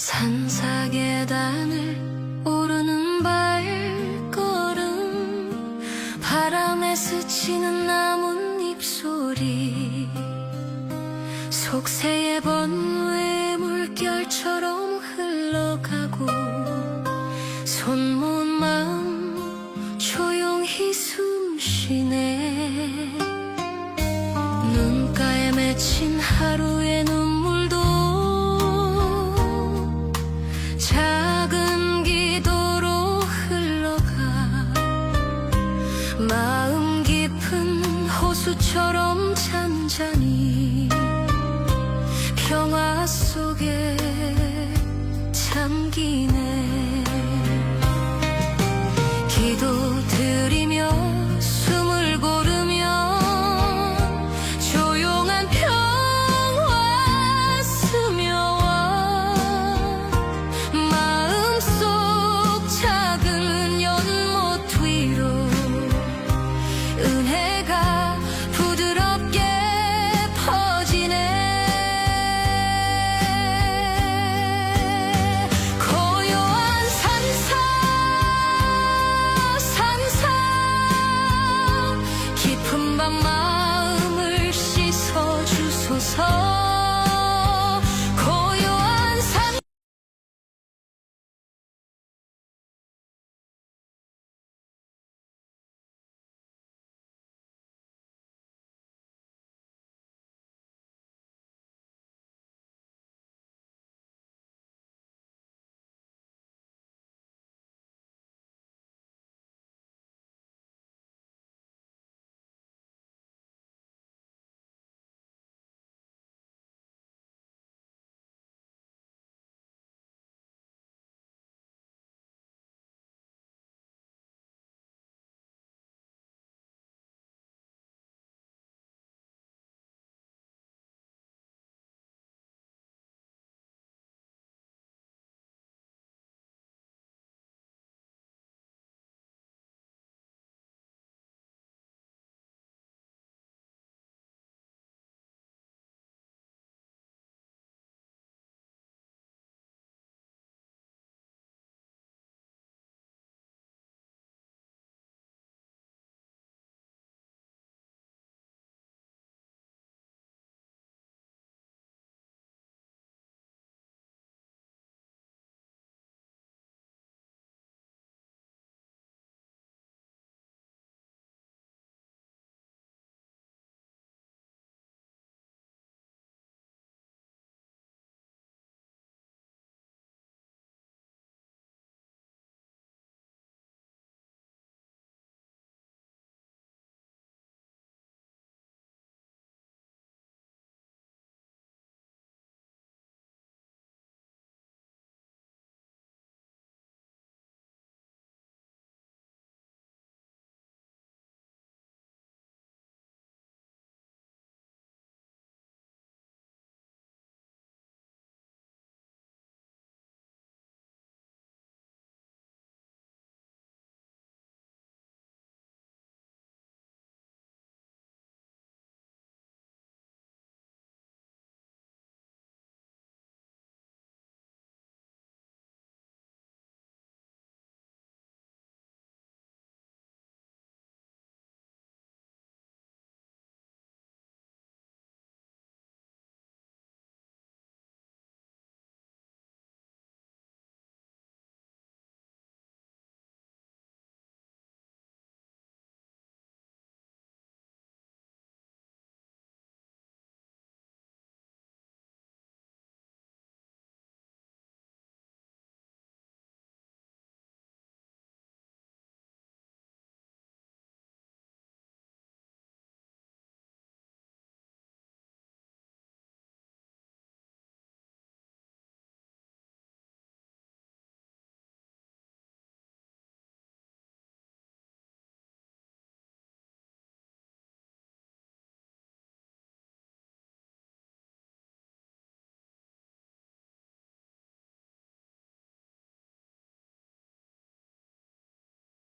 산사계단을 오르는 발걸음 바람에 스치는 나뭇잎 소리 속세의 번외 물결처럼 흘러가고 손모은 마음 조용히 숨 쉬네. 눈가에 맺힌 하루 마음 깊은 호수처럼 잔잔히 평화 속에 my